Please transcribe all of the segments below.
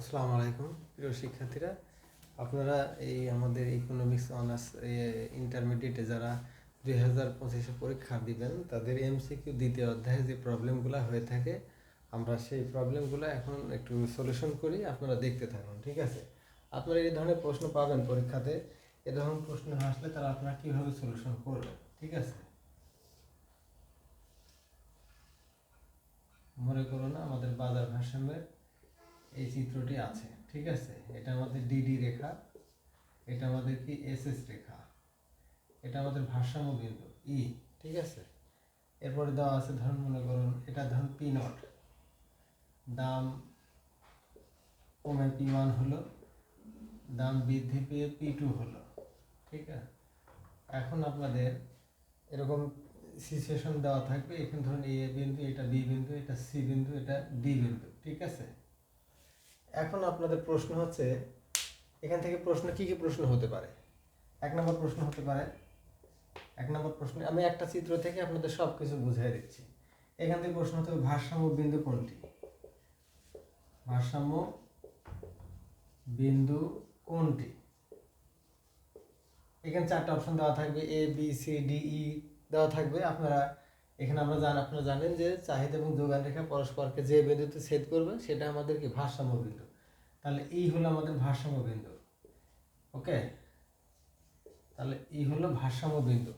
আসসালামু আলাইকুম, প্রিয় শিক্ষার্থীরা। আপনারা এই আমাদের ইকোনমিক্স অনার্স ইন্টারমিডিয়েটে যারা দুই হাজার পঁচিশে পরীক্ষা দিবেন, তাদের এমসিকিউ দ্বিতীয় অধ্যায়ে যে প্রবলেমগুলো হয়ে থাকে, আমরা সেই প্রবলেমগুলো এখন একটু সলিউশন করি, আপনারা দেখতে থাকুন, ঠিক আছে? আপনারা এই ধরনের প্রশ্ন পাবেন পরীক্ষাতে, এ ধরনের প্রশ্ন আসলে তারা আপনারা কীভাবে সলিউশন করবেন, ঠিক আছে? মনে করুন আমাদের বাজার ভারসাম্যের এই চিত্রটি আছে, ঠিক আছে? এটা আমাদের ডিডি রেখা, এটা আমাদের কি এসএস রেখা, এটা আমাদের ভারসাম্য বিন্দু ই ঠিক আছে? এরপরে দেওয়া আছে ধরুন মনে করুন, এটা ধরুন পি নট দাম কমে পি ওয়ান হলো, দাম বৃদ্ধি পেয়ে পি টু হলো, ঠিক আছে? এখন আপনাদের এরকম সিচুয়েশন দেওয়া থাকবে, এখানে ধরুন এ বিন্দু, এটা বি বিন্দু, এটা সি বিন্দু, এটা ডি বিন্দু, ঠিক আছে? এখন আপনাদের প্রশ্ন হচ্ছে, এখান থেকে প্রশ্ন, কি কি প্রশ্ন হতে পারে? এক নম্বর প্রশ্ন হতে পারে, এক নম্বর প্রশ্ন, আমি একটা চিত্র থেকে আপনাদের সব কিছু বুঝিয়ে দিচ্ছি। এখান থেকে প্রশ্ন হতে ভারসাম্য বিন্দু কোনটি? ভারসাম্য বিন্দু কোনটি? এখানে চারটা অপশন দেওয়া থাকবে A B C D E দেওয়া থাকবে। আপনারা, এখানে আমরা জান, আপনারা জানেন যে চাহিদা এবং যোগান রেখা পরস্পরকে যে বিন্দুতে ছেদ করবে, সেটা আমাদের কি ভারসাম্য বিন্দু তাহলে এই হলো আমাদের ভারসাম্য বিন্দু, ওকে? তাহলে এই হলো ভারসাম্য বিন্দু।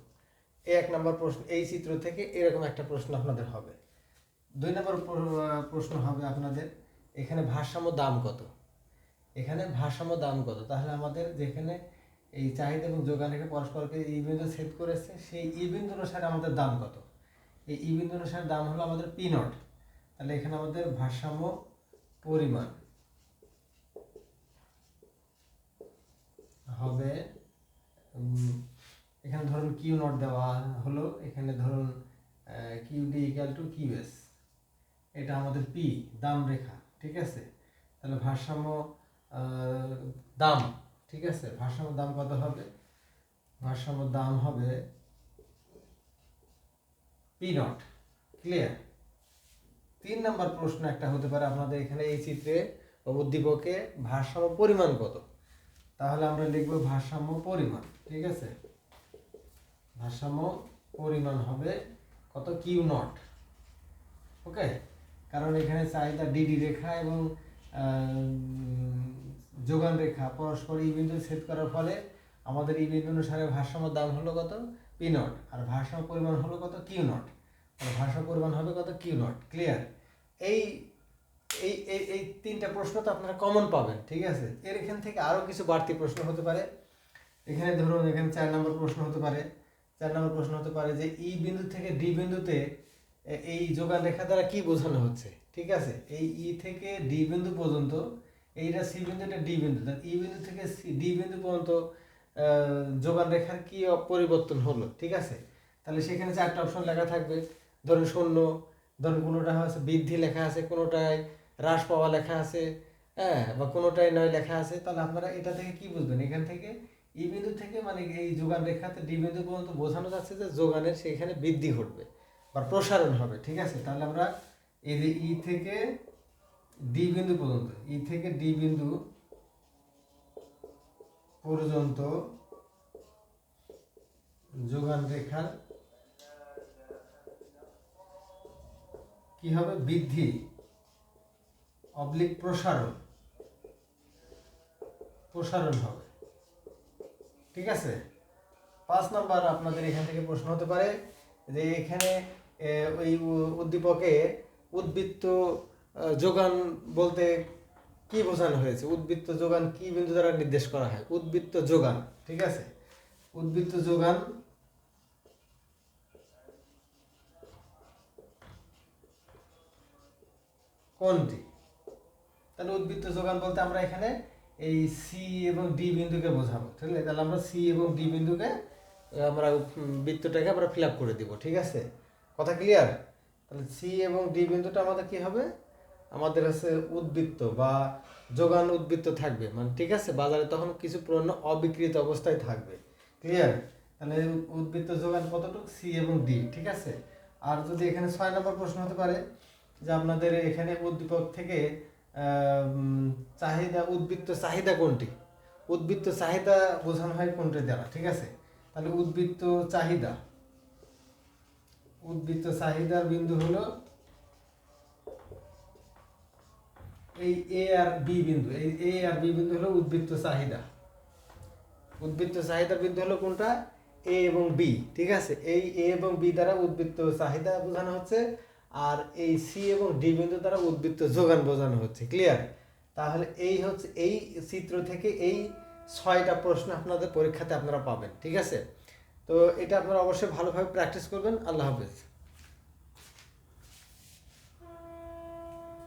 এই এক নম্বর প্রশ্ন, এই চিত্র থেকে এরকম একটা প্রশ্ন আপনাদের হবে। দুই নম্বর প্র- প্রশ্ন হবে আপনাদের, এখানে ভারসাম্য দাম কত? এখানে ভারসাম্য দাম কত? তাহলে আমাদের যেখানে এই চাহিদা এবং যোগান রেখে পরস্পরকে ই বিন্দু ছেদ করেছে, সেই ই বিন্দু অনুসারে আমাদের দাম কত? এই ই বিন্দু অনুসারে দাম হলো আমাদের পি নট। তাহলে এখানে আমাদের ভারসাম্য পরিমাণ। হবে এখানে ধরুন কিউ নট দেওয়া হলো, এখানে ধরুন Q D equal to Q S এটা আমাদের পি দাম রেখা, ঠিক আছে? তাহলে ভারসাম্য দাম, ঠিক আছে? ভারসাম্য দাম কত হবে? ভারসাম্য দাম হবে পি নট ক্লিয়ার তিন নম্বর প্রশ্ন একটা হতে পারে আপনাদের এখানে এই চিত্রে উদ্দীপকে ভারসাম্য পরিমাণ কত? তাহলে আমরা লিখব ভারসাম্য পরিমাণ, ঠিক আছে? ভারসাম্য পরিমাণ হবে কত কিউ নট, ওকে? কারণ এখানে চাহিদা ডিডি রেখা এবং যোগান রেখা পরস্পর ই বিন্দু করার ফলে আমাদের ই বিন্দু অনুসারে ভারসাম্য দাম হলো কত? P not. আর ভারসাম্য পরিমাণ হলো কত? Q not. আর ভারসাম্য পরিমাণ হবে কত? Q not. ক্লিয়ার? এই এই এই এই তিনটা প্রশ্ন তো আপনারা কমন পাবেন, ঠিক আছে? এর এখান থেকে আরও কিছু বাড়তি প্রশ্ন হতে পারে। এখানে ধরুন, এখানে চার নম্বর প্রশ্ন হতে পারে। চার নম্বর প্রশ্ন হতে পারে যে, ই বিন্দু থেকে ডি বিন্দুতে এই যোগান রেখা দ্বারা কি বোঝানো হচ্ছে, ঠিক আছে? এই ই থেকে ডি বিন্দু পর্যন্ত, এইটা সি বিন্দু, এটা ডি বিন্দু। ই বিন্দু থেকে সি, ডি বিন্দু পর্যন্ত যোগান রেখার কি পরিবর্তন হলো, ঠিক আছে? তাহলে সেখানে চারটা অপশন লেখা থাকবে। ধরুন শূন্য, ধরুন কোনোটা হচ্ছে বৃদ্ধি লেখা আছে কোনোটায় হ্রাস পাওয়া লেখা আছে হ্যাঁ বা কোনোটাই নয় লেখা আছে, তাহলে আপনারা এটা থেকে কি বুঝবেন? এখান থেকে ই বিন্দু থেকে মানে এই যোগান রেখাতে ডি বিন্দু পর্যন্ত বোঝানো যাচ্ছে যে যোগানের সেখানে বৃদ্ধি ঘটবে বা প্রসারণ হবে, ঠিক আছে? তাহলে আমরা এই যে ই থেকে ডি বিন্দু পর্যন্ত, ই থেকে ডি বিন্দু পর্যন্ত যোগান রেখার কি হবে? বৃদ্ধি। অবলিক প্রসারণ। প্রসারণ হবে। ঠিক আছে? পাঁচ নাম্বার আপনাদের এখান থেকে প্রশ্ন হতে পারে যে এখানে ওই উদ্দীপকে উদ্বৃত্ত যোগান বলতে কি বোঝানো হয়েছে? উদ্বৃত্ত যোগান কি বিন্দু দ্বারা নির্দেশ করা হয়? উদ্বৃত্ত যোগান, ঠিক আছে? উদ্বৃত্ত যোগান কোনটি? তাহলে উদ্বৃত্ত যোগান বলতে আমরা এখানে এই সি এবং ডি বিন্দুকে বোঝাবো, ঠিক আছে? তাহলে আমরা সি এবং ডি বিন্দুকে আমরা বৃত্তটাকে আমরা ফিল আপ করে দিব, ঠিক আছে? কথা ক্লিয়ার তাহলে সি এবং ডি বিন্দুটা আমাদের কি হবে? আমাদের হচ্ছে উদ্বৃত্ত বা যোগান উদ্বৃত্ত থাকবে। মানে ঠিক আছে? বাজারে তখন কিছু পণ্য অবিকৃত অবস্থায় থাকবে। ক্লিয়ার তাহলে উদ্বৃত্ত যোগান কতটুকু? সি এবং ডি ঠিক আছে? আর যদি এখানে ছয় নম্বর প্রশ্ন হতে পারে যে আপনাদের এখানে উদ্দীপক থেকে চাহিদা, উদ্বৃত্ত চাহিদা কোনটি? উদ্বৃত্ত চাহিদা বোঝানো হয় কোনটি দ্বারা, ঠিক আছে? তাহলে উদ্বৃত্ত চাহিদা। উদ্বৃত্ত চাহিদার বিন্দু হলো এই এ আর বি বিন্দু। এই এ আর বি বিন্দু হলো উদ্বৃত্ত চাহিদা। উদ্বৃত্ত চাহিদার বিন্দু হলো কোনটা? এ এবং বি ঠিক আছে? এই এ এবং বি দ্বারা উদ্বৃত্ত চাহিদা বোঝানো হচ্ছে আর এই সি এবং ডি বিন্দু দ্বারা উদ্বৃত্ত যোগান বোঝানো হচ্ছে ক্লিয়ার তাহলে এই হচ্ছে, এই চিত্র থেকে এই ছয়টা প্রশ্ন আপনাদের পরীক্ষাতে আপনারা পাবেন, ঠিক আছে? তো এটা আপনারা অবশ্যই ভালোভাবে প্র্যাকটিস করবেন। আল্লাহ হাফেজ।